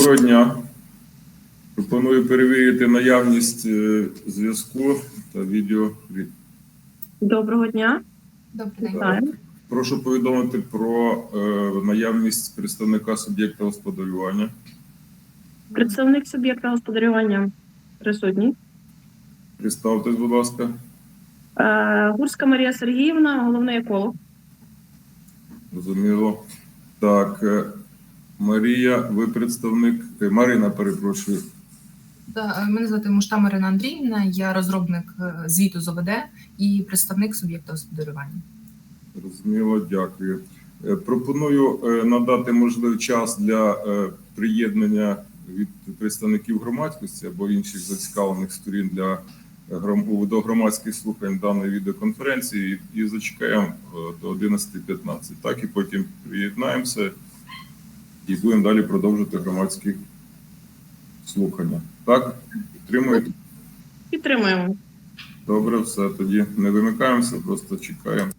Доброго дня. Пропоную перевірити наявність е, зв'язку та відео. Доброго дня. Добрий день. Прошу повідомити про е, наявність представника суб'єкта господарювання. Представник суб'єкта господарювання присутній. Представтесь, будь ласка. Е, Гурська Марія Сергіївна, головний еколог. Зрозуміло. Так, е, Марія, ви представник. е, Марина, перепрошую. Да, е, Мене звати Мушта Марина Андріївна, я розробник е, звіту з ОВД і представник суб'єкта господарювання. Зрозуміло, дякую. Пропоную надати можливий час для приєднання від представників громадськості або інших зацікавлених сторін для до громадських слухань даної відеоконференції і зачекаємо до 11.15. Так і потім приєднаємося і будемо далі продовжувати громадські слухання. Так, підтримуєте? Підтримуємо. Добре, все тоді не вимикаємося, просто чекаємо.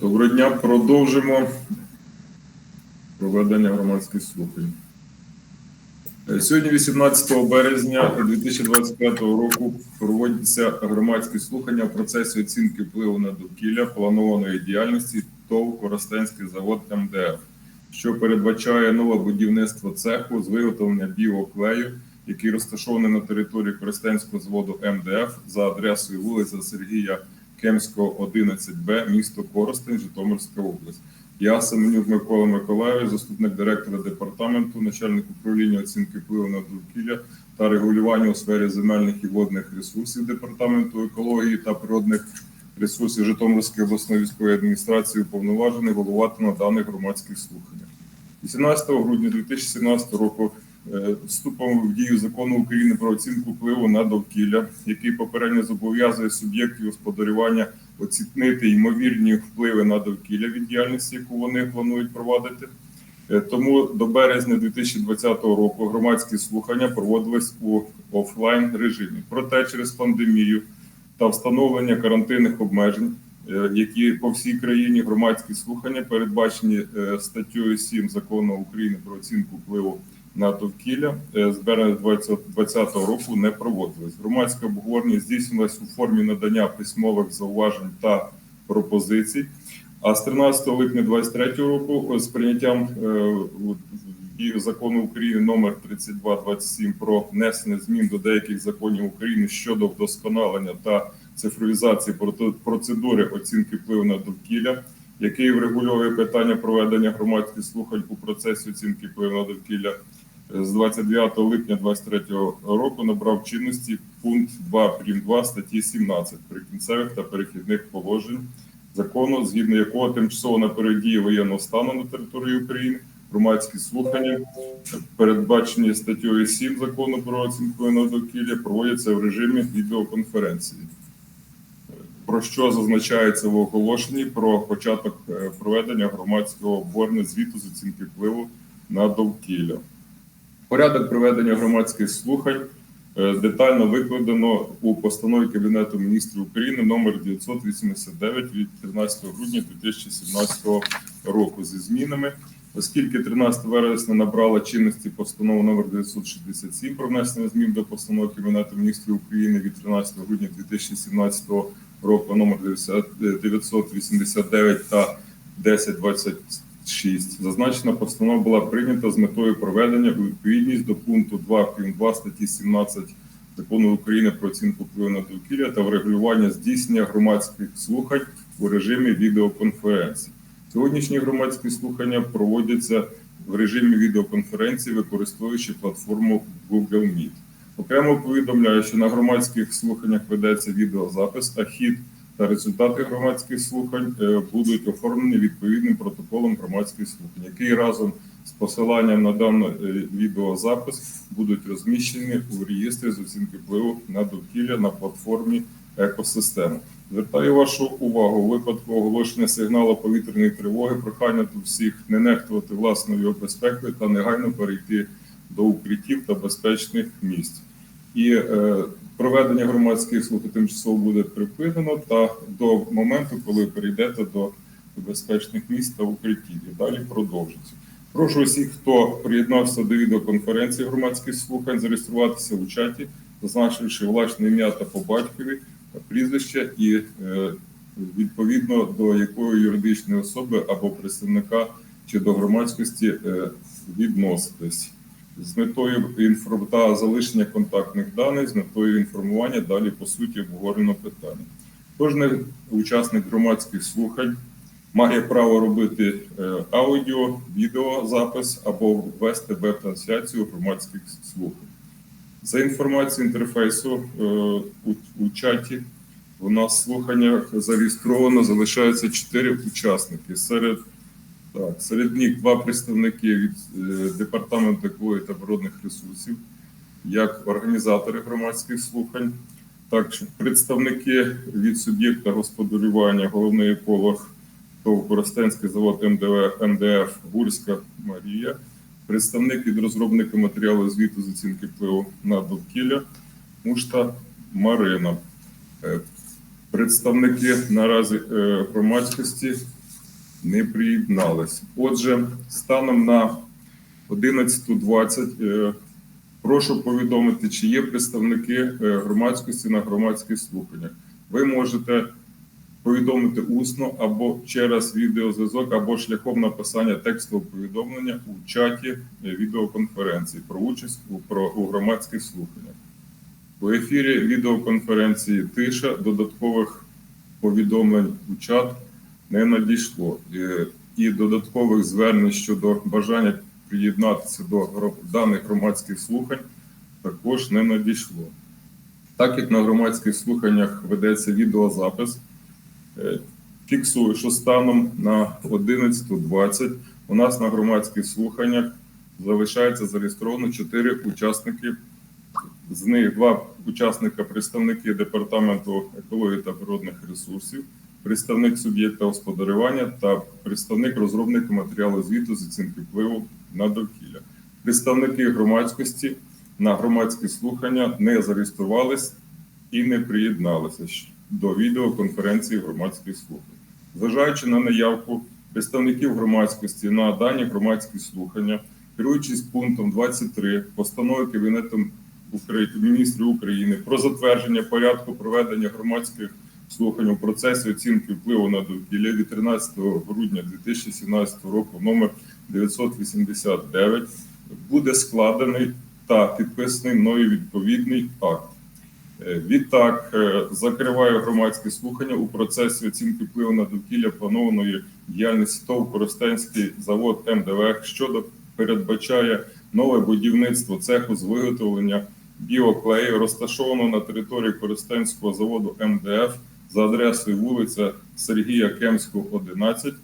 Доброго дня. Продовжимо проведення громадських слухань. Е, Сьогодні, 18 березня 2025 року, проводяться громадські слухання в процесі оцінки впливу на довкілля планованої діяльності ТОВ Коростенський завод МДФ, що передбачає нове будівництво цеху з виготовлення біоклею, який розташований на території Коростенського заводу МДФ за адресою вулиця Сергія Кемського, 11Б, місто Коростень, Житомирська область. Я Семенюк Микола Миколаївич, заступник директора департаменту, начальник управління оцінки впливу на довкілля та регулювання у сфері земельних і водних ресурсів департаменту екології та природних ресурсів Житомирської обласної військової адміністрації уповноважений головувати на даних громадських слуханнях. 18 грудня 2017 року вступом в дію закону України про оцінку впливу на довкілля, який попередньо зобов'язує суб'єктів господарювання оцінити ймовірні впливи на довкілля від діяльності, яку вони планують провадити. Е, Тому до березня 2020 року громадські слухання проводились у офлайн режимі. Проте через пандемію та встановлення карантинних обмежень, е, які по всій країні громадські слухання передбачені е, статтею 7 закону України про оцінку впливу на довкілля е, з березня 2020 року не проводились. Громадське обговорення здійснилось у формі надання письмових зауважень та пропозицій. А з 13 липня 2023 року з прийняттям е, закону України номер 3227 про внесення змін до деяких законів України щодо вдосконалення та цифровізації процедури оцінки впливу на довкілля, який врегульовує питання проведення громадських слухань у процесі оцінки впливу на довкілля е, з 29 липня 2023 року набрав чинності пункт 2 прим. 2 статті 17 прикінцевих та перехідних положень закону, згідно якого тимчасово на передії воєнного стану на території України громадські слухання, передбачені статтею 7 закону про оцінку на довкілля, проводяться в режимі відеоконференції. Про що зазначається в оголошенні про початок е, проведення громадського обговорення звіту з оцінки впливу на довкілля. Порядок проведення громадських слухань е, детально викладено у постанові Кабінету міністрів України номер 989 від 13 грудня 2017 року зі змінами. Оскільки 13 вересня набрала чинності постанова номер 967 про внесення змін до постанови Кабінету міністрів України від 13 грудня 2017 року номер 989 та 1026. Зазначена постанова була прийнята з метою проведення у відповідність до пункту 2 прим. 2 статті 17 Закону України про оцінку впливу на довкілля та врегулювання здійснення громадських слухань у режимі відеоконференції. Сьогоднішні громадські слухання проводяться в режимі відеоконференції, використовуючи платформу Google Meet. Окремо повідомляю, що на громадських слуханнях ведеться відеозапис, а хід та результати громадських слухань е, будуть оформлені відповідним протоколом громадських слухань, який разом з посиланням на даний е, відеозапис будуть розміщені у реєстрі з оцінки впливу на довкілля на платформі екосистеми. Звертаю вашу увагу у випадку оголошення сигналу повітряної тривоги, прохання до всіх не нехтувати власною безпекою та негайно перейти до укриттів та безпечних місць. І е, проведення громадських слухань тимчасово буде припинено та до моменту, коли перейдете до безпечних місць та укриттів. Далі продовжиться. Прошу усіх, хто приєднався до відеоконференції громадських слухань, зареєструватися у чаті, зазначивши власне ім'я та по батькові, прізвище і е, відповідно до якої юридичної особи або представника чи до громадськості е, відноситесь з метою інформ... та залишення контактних даних з метою інформування далі по суті обговореного питання. Кожен учасник громадських слухань має право робити е, аудіо, відеозапис або вести веб-трансляцію громадських слухань. За інформацією інтерфейсу е, у, у чаті у нас слуханнях зареєстровано залишаються чотири учасники. Серед так, серед них два представники від е, департаменту екології та природних ресурсів, як організатори громадських слухань, також представники від суб'єкта господарювання, головний еколог ТОВ Коростенський завод МДВ, МДФ Гурська Марія, представник від розробника матеріалу звіту з оцінки впливу на довкілля Мушта Марина. Е, Представники наразі е, громадськості не приєдналися. Отже, станом на 11.20 е, прошу повідомити, чи є представники е, громадськості на громадських слуханнях. Ви можете повідомити усно або через відеозв'язок, або шляхом написання текстового повідомлення у чаті е, відеоконференції про участь у, про, у громадських слуханнях. У ефірі відеоконференції тиша додаткових повідомлень у чат не надійшло. Е, І додаткових звернень щодо бажання приєднатися до даних громадських слухань також не надійшло. Так як на громадських слуханнях ведеться відеозапис, е, фіксую, що станом на 11.20 у нас на громадських слуханнях залишається зареєстровано 4 учасники. З них два учасника представники департаменту екології та природних ресурсів, представник суб'єкта господарювання та представник розробника матеріалу звіту з оцінки впливу на довкілля. Представники громадськості на громадські слухання не зареєструвались і не приєдналися до відеоконференції громадських слухань. Зважаючи на наявку представників громадськості на дані громадські слухання, керуючись пунктом 23 постанови Кабінету міністрів України про затвердження порядку проведення громадських слухань у процесі оцінки впливу на довкілля від 13 грудня 2017 року номер 989 буде складений та підписаний мною відповідний акт. Е, Відтак е, закриваю громадські слухання у процесі оцінки впливу на довкілля планованої діяльності ТОВ Коростенський завод МДВ щодо передбачає нове будівництво цеху з виготовлення біоклею, розташованого на території Коростенського заводу МДФ за адресою вулиця Сергія Кемського, 11,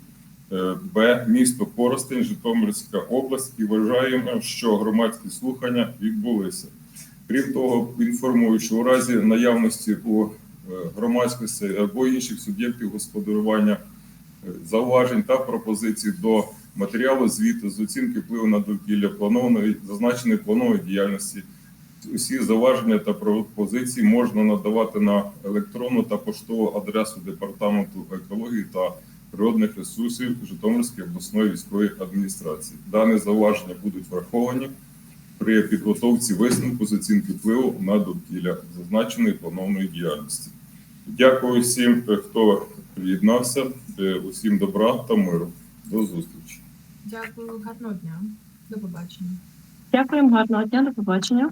е, Б, місто Коростень, Житомирська область, і вважаємо, що громадські слухання відбулися. Крім того, інформую, що у разі наявності у е, громадськості або інших суб'єктів господарювання е, зауважень та пропозицій до матеріалу звіту з оцінки впливу на довкілля планованої зазначеної планової діяльності. Усі зауваження та пропозиції можна надавати на електронну та поштову адресу департаменту екології та природних ресурсів Житомирської обласної військової адміністрації. Дані зауваження будуть враховані при підготовці висновку з оцінки впливу на довкілля зазначеної планової діяльності. Дякую всім, хто приєднався. Е, Усім добра та миру. До зустрічі. Дякую, гарного дня. До побачення. Дякуємо, гарного дня, до побачення.